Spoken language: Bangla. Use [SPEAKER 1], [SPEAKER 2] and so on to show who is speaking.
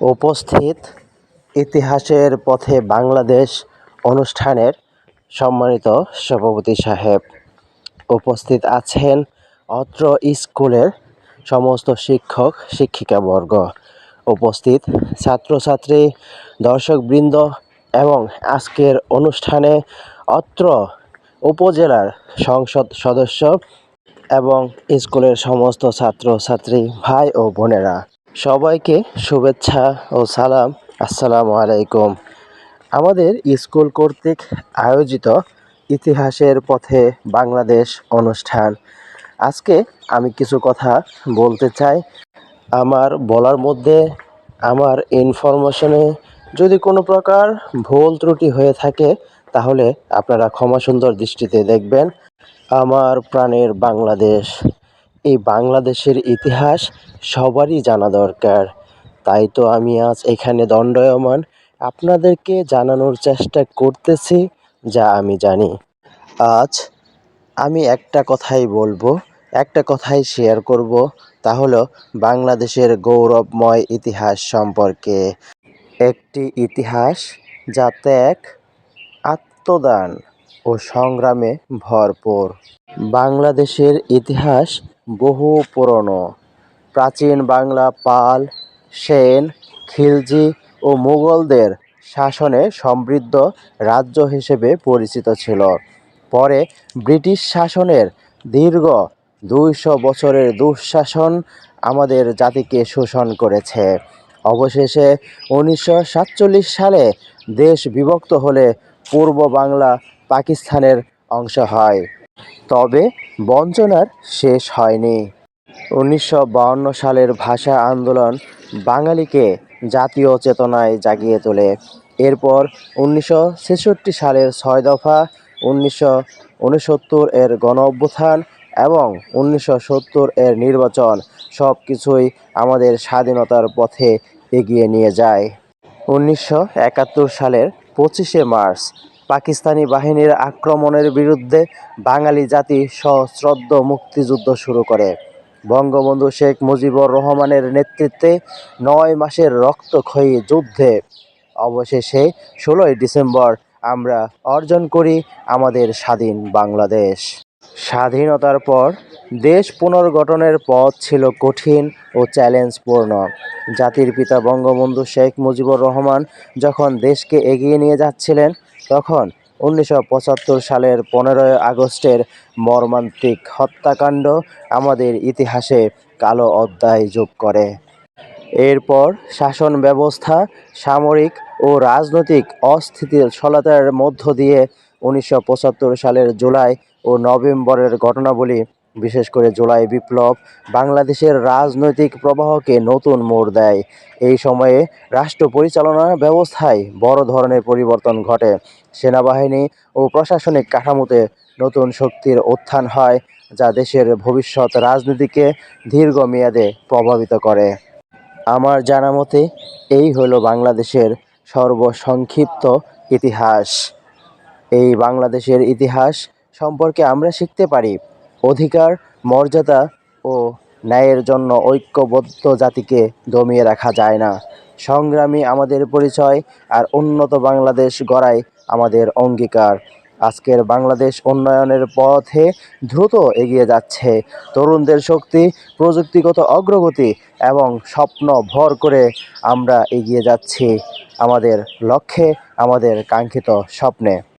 [SPEAKER 1] উপস্থিত ইতিহাসের পথে বাংলাদেশ অনুষ্ঠানের সম্মানিত সভাপতি সাহেব। উপস্থিত আছেন অত্র স্কুলের সমস্ত শিক্ষক, শিক্ষিকাবর্গ। উপস্থিত ছাত্রছাত্রী, দর্শকবৃন্দ এবং আজকের অনুষ্ঠানে অত্র উপজেলার সংসদ সদস্য এবং স্কুলের সমস্ত ছাত্রছাত্রী ভাই ও বোনেরা। সবাইকে শুভেচ্ছা ও সালাম। আসসালামু আলাইকুম। আমাদের স্কুল কর্তৃক আয়োজিত ইতিহাসের পথে বাংলাদেশ অনুষ্ঠান। আজকে আমি কিছু কথা বলতে চাই। আমার বলার মধ্যে আমার ইনফরমেশনে যদি কোনো প্রকার ভুল ত্রুটি হয়ে থাকে, তাহলে আপনারা ক্ষমা সুন্দর দৃষ্টিতে দেখবেন। আমার প্রাণের বাংলাদেশ। এই বাংলাদেশের ইতিহাস সবারই জানা দরকার। তাই তো আমি আজ এখানে দণ্ডায়মান। আপনাদেরকে জানানোর চেষ্টা করতেছি, যা আমি জানি। আজ আমি একটা কথাই বলব, একটা কথাই শেয়ার করব, তা হলো বাংলাদেশের গৌরবময় ইতিহাস সম্পর্কে। একটি ইতিহাস যা ত্যাগ, আত্মদান ও সংগ্রামে ভরপুর। বাংলাদেশের ইতিহাস বহু পুরনো। প্রাচীন বাংলা পাল, সেন, খিলজি ও মুঘলদের শাসনে সমৃদ্ধ রাজ্য হিসেবে পরিচিত ছিল। পরে ব্রিটিশ শাসনের দীর্ঘ দুইশো বছরের দুঃশাসন আমাদের জাতিকে শোষণ করেছে। অবশেষে উনিশশো সাতচল্লিশ সালে দেশ বিভক্ত হলে পূর্ব বাংলা পাকিস্তানের অংশ হয়। তবে বঞ্চনার শেষ হয়নি। উনিশশো সালের ভাষা আন্দোলন বাঙালিকে জাতীয় চেতনায় জাগিয়ে তোলে। এরপর উনিশশো ছেষট্টি সালের ছয় দফা, উনিশশো উনসত্তর এর গণ অভ্যুত্থান এবং উনিশশো সত্তর এর নির্বাচন সব কিছুই আমাদের স্বাধীনতার পথে এগিয়ে নিয়ে যায়। উনিশশো একাত্তর সালের পঁচিশে মার্চ পাকিস্তানি বাহিনীর আক্রমণের বিরুদ্ধে বাঙালি জাতি সশ্রদ্ধ মুক্তিযুদ্ধ শুরু করে। বঙ্গবন্ধু শেখ মুজিবুর রহমানের নেতৃত্বে নয় মাসের রক্তক্ষয়ী যুদ্ধে অবশেষে ষোলোই ডিসেম্বর আমরা অর্জন করি আমাদের স্বাধীন বাংলাদেশ। স্বাধীনতার পর দেশ পুনর্গঠনের পথ ছিল কঠিন ও চ্যালেঞ্জপূর্ণ। জাতির পিতা বঙ্গবন্ধু শেখ মুজিবুর রহমান যখন দেশকে এগিয়ে নিয়ে যাচ্ছিলেন তখন উনিশশো পঁচাত্তর সালের পনেরোই আগস্টের মর্মান্তিক হত্যাকাণ্ড আমাদের ইতিহাসে কালো অধ্যায় যোগ করে। এরপর শাসন ব্যবস্থা, সামরিক ও রাজনৈতিক অস্থিতিশীলতার মধ্য দিয়ে উনিশশো পঁচাত্তর সালের জুলাই ও নভেম্বরের ঘটনাবলী বিশেষ করে জুলাই বিপ্লব বাংলাদেশের রাজনৈতিক প্রবাহকে নতুন মোড় দেয়। এই সময়ে রাষ্ট্র পরিচালনা ব্যবস্থায় বড় ধরনের পরিবর্তন ঘটে। সেনাবাহিনী ও প্রশাসনিক কাঠামোতে নতুন শক্তির উত্থান হয়, যা দেশের ভবিষ্যৎ রাজনীতিকে দীর্ঘমেয়াদে প্রভাবিত করে। আমার জানা মতে, এই হলো বাংলাদেশের সর্বসংক্ষিপ্ত ইতিহাস। এই বাংলাদেশের ইতিহাস সম্পর্কে আমরা শিখতে পারি অধিকার, মর্যাদা ও ন্যায়ের জন্য ঐক্যবদ্ধ জাতিকে দমিয়ে রাখা যায় না। সংগ্রামী আমাদের পরিচয় আর উন্নত বাংলাদেশ গড়াই আমাদের অঙ্গীকার। আজকের বাংলাদেশ উন্নয়নের পথে দ্রুত এগিয়ে যাচ্ছে। তরুণদের শক্তি, প্রযুক্তিগত অগ্রগতি এবং স্বপ্ন ভর করে আমরা এগিয়ে যাচ্ছি। আমাদের লক্ষ্যে আমাদের কাঙ্ক্ষিত স্বপ্নে।